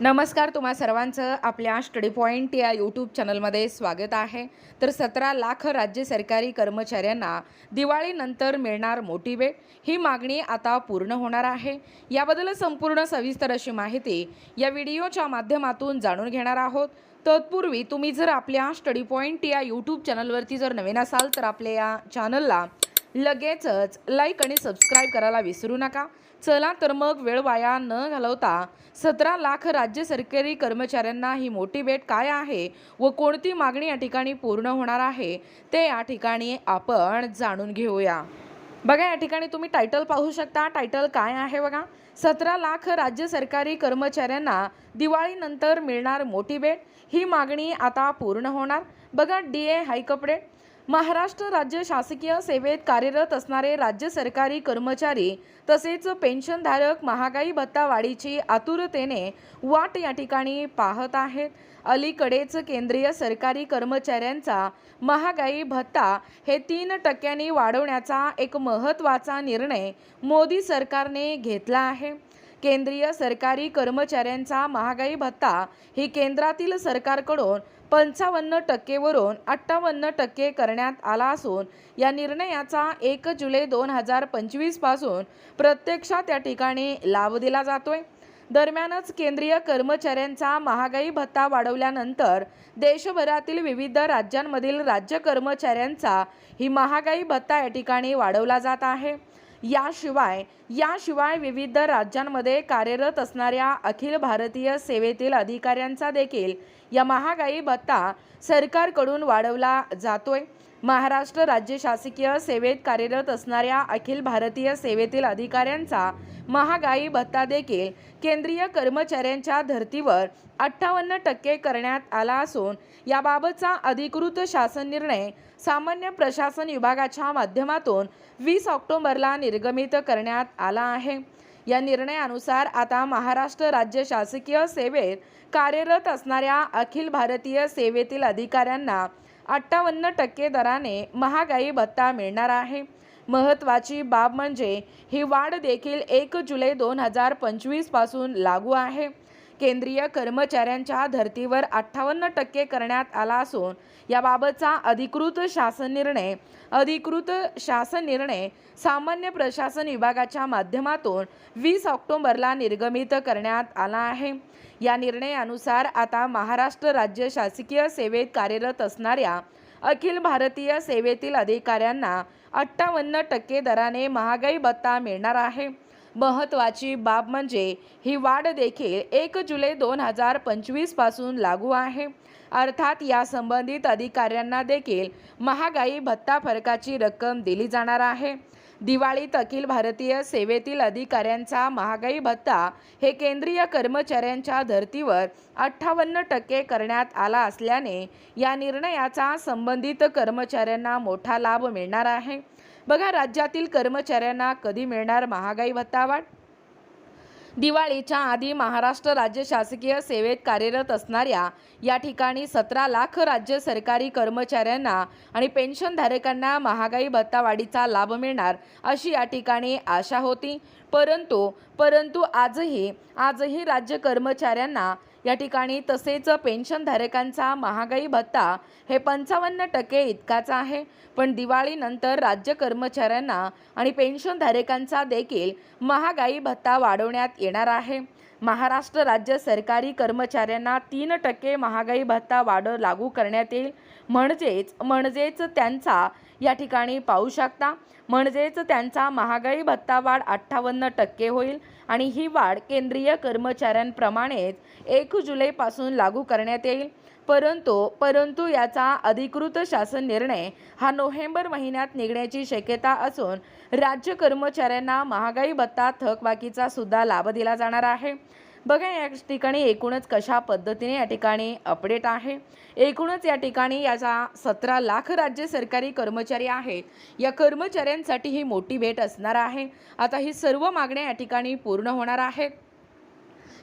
नमस्कार तुम्हा सर्वांचं. आपल्या स्टडी पॉईंट या यूट्यूब चॅनलमध्ये स्वागत आहे. तर सतरा लाख राज्य सरकारी कर्मचाऱ्यांना दिवाळीनंतर मिळणार मोठी ही मागणी आता पूर्ण होणार आहे. याबद्दल संपूर्ण सविस्तर अशी माहिती या व्हिडिओच्या माध्यमातून जाणून घेणार आहोत. तत्पूर्वी तुम्ही जर आपल्या स्टडी पॉईंट या यूट्यूब चॅनलवरती जर नवीन असाल तर आपल्या या चॅनलला लगेचच लाईक आणि सबस्क्राईब करायला विसरू नका. चला तर मग वेळ वाया न घालवता सतरा लाख राज्य सरकारी कर्मचाऱ्यांना ही मोठी भेट काय आहे व कोणती मागणी या ठिकाणी पूर्ण होणार आहे ते या ठिकाणी आपण जाणून घेऊया. बघा या ठिकाणी तुम्ही टायटल पाहू शकता. टायटल काय आहे बघा? सतरा लाख राज्य सरकारी कर्मचाऱ्यांना दिवाळीनंतर मिळणार मोठी भेट. ही मागणी आता पूर्ण होणार. बघा डी ए हायकपडे. महाराष्ट्र राज्य शासकीय सेवेत कार्यरत असणारे राज्य सरकारी कर्मचारी तसेच पेन्शनधारक महागाई भत्ता वाढीची आतुरतेने वाट या ठिकाणी पाहत आहेत. अलीकडेच केंद्रीय सरकारी कर्मचाऱ्यांचा महागाई भत्ता हे तीन टक्क्यांनी वाढवण्याचा एक महत्त्वाचा निर्णय मोदी सरकारने घेतला आहे. केंद्रीय सरकारी कर्मचाऱ्यांचा महागाई भत्ता ही केंद्रातील सरकारकडून पंचावन्न टक्केवरून अठ्ठावन्न टक्के करण्यात आला असून या निर्णयाचा एक जुलै दोन हजार पंचवीसपासून प्रत्यक्षात या ठिकाणी लाभ दिला जातोय. दरम्यानच केंद्रीय कर्मचाऱ्यांचा महागाई भत्ता वाढवल्यानंतर देशभरातील विविध राज्यांमधील राज्य कर्मचाऱ्यांचा ही महागाई भत्ता या ठिकाणी वाढवला जात आहे. याशिवाय याशिवाय विविध राज्यांमध्ये कार्यरत असणाऱ्या अखिल भारतीय सेवेतील अधिकाऱ्यांचा देखील या महागाई भत्ता सरकारकडून वाढवला जातोय. महाराष्ट्र राज्य शासकीय सेवेत कार्यरत असणाऱ्या अखिल भारतीय सेवेतील अधिकाऱ्यांचा महागाई भत्ता देखील केंद्रीय कर्मचाऱ्यांच्या धर्तीवर अठ्ठावन्न टक्के करण्यात आला असून याबाबतचा अधिकृत शासन निर्णय सामान्य प्रशासन विभागाच्या माध्यमातून वीस ऑक्टोबरला निर्गमित करण्यात आला आहे. या निर्णयानुसार आता महाराष्ट्र राज्य शासकीय सेवेत कार्यरत असणाऱ्या अखिल भारतीय सेवेतील अधिकाऱ्यांना अठ्ठावन्न टक्के दराने महागाई भत्ता मिळणार आहे. महत्त्वाची बाब म्हणजे ही वाढ देखील एक जुलै दोन हजार पंचवीसपासून लागू आहे. केंद्रीय कर्मचाऱ्यांच्या धर्तीवर अठ्ठावन्न टक्के करण्यात आला असून याबाबतचा अधिकृत शासन निर्णय अधिकृत शासन निर्णय सामान्य प्रशासन विभागाच्या माध्यमातून वीस ऑक्टोबरला निर्गमित करण्यात आला आहे. या निर्णयानुसार आता महाराष्ट्र राज्य शासकीय सेवेत कार्यरत असणाऱ्या अखिल भारतीय सेवेतील अधिकाऱ्यांना अठ्ठावन्न टक्के दराने महागाई भत्ता मिळणार आहे. महत्त्वाची बाब म्हणजे ही वाढ देखील एक जुलै दोन हजार पंचवीसपासून लागू आहे. अर्थात या संबंधित अधिकाऱ्यांना देखील महागाई भत्ता फरकाची रक्कम दिली जाणार आहे. दिवाळीत अखिल भारतीय सेवेतील अधिकाऱ्यांचा महागाई भत्ता हे केंद्रीय कर्मचाऱ्यांच्या धर्तीवर अठ्ठावन्न टक्के करण्यात आला असल्याने या निर्णयाचा संबंधित कर्मचाऱ्यांना मोठा लाभ मिळणार आहे. बघा राज्यातील कर्मचाऱ्यांना कधी मिळणार महागाई भत्ता वाढ दिवाळीच्या आधी महाराष्ट्र राज्य शासकीय सेवेत कार्यरत असणाऱ्या या ठिकाणी सतरा लाख राज्य सरकारी कर्मचाऱ्यांना आणि पेन्शनधारकांना महागाई भत्तावाढीचा लाभ मिळणार अशी या ठिकाणी आशा होती. परंतु परंतु आजही आजही राज्य कर्मचाऱ्यांना या ठिकाणी तसेच पेन्शनधारकांचा महागाई भत्ता हे पंचावन्न टक्के इतकाच आहे. पण दिवाळीनंतर राज्य कर्मचाऱ्यांना आणि पेन्शनधारकांचा देखील महागाई भत्ता वाढवण्यात येणार आहे. महाराष्ट्र राज्य सरकारी कर्मचाऱ्यांना तीन टक्के महागाई भत्ता वाढ लागू करण्यात येईल. म्हणजेच म्हणजेच त्यांचा या ठिकाणी पाहू शकता. म्हणजेच त्यांचा महागाई भत्ता वाढ अठ्ठावन्न टक्के होईल आणि ही वाढ केंद्रीय कर्मचाऱ्यांप्रमाणेच एक जुलैपासून लागू करण्यात येईल. परंतु परंतु याचा अधिकृत शासन निर्णय हा नोव्हेंबर महिन्यात निघण्याची शक्यता असून राज्य कर्मचाऱ्यांना महागाई भत्ता थकबाकीचा सुद्धा लाभ दिला जाणार आहे. बघा या ठिकाणी एकूणच कशा पद्धतीने या ठिकाणी अपडेट आहे. एकूणच या ठिकाणी याचा सतरा लाख राज्य सरकारी कर्मचारी आहेत. या कर्मचाऱ्यांसाठी ही मोठी भेट असणार आहे. आता ही सर्व मागण्या या ठिकाणी पूर्ण होणार आहेत.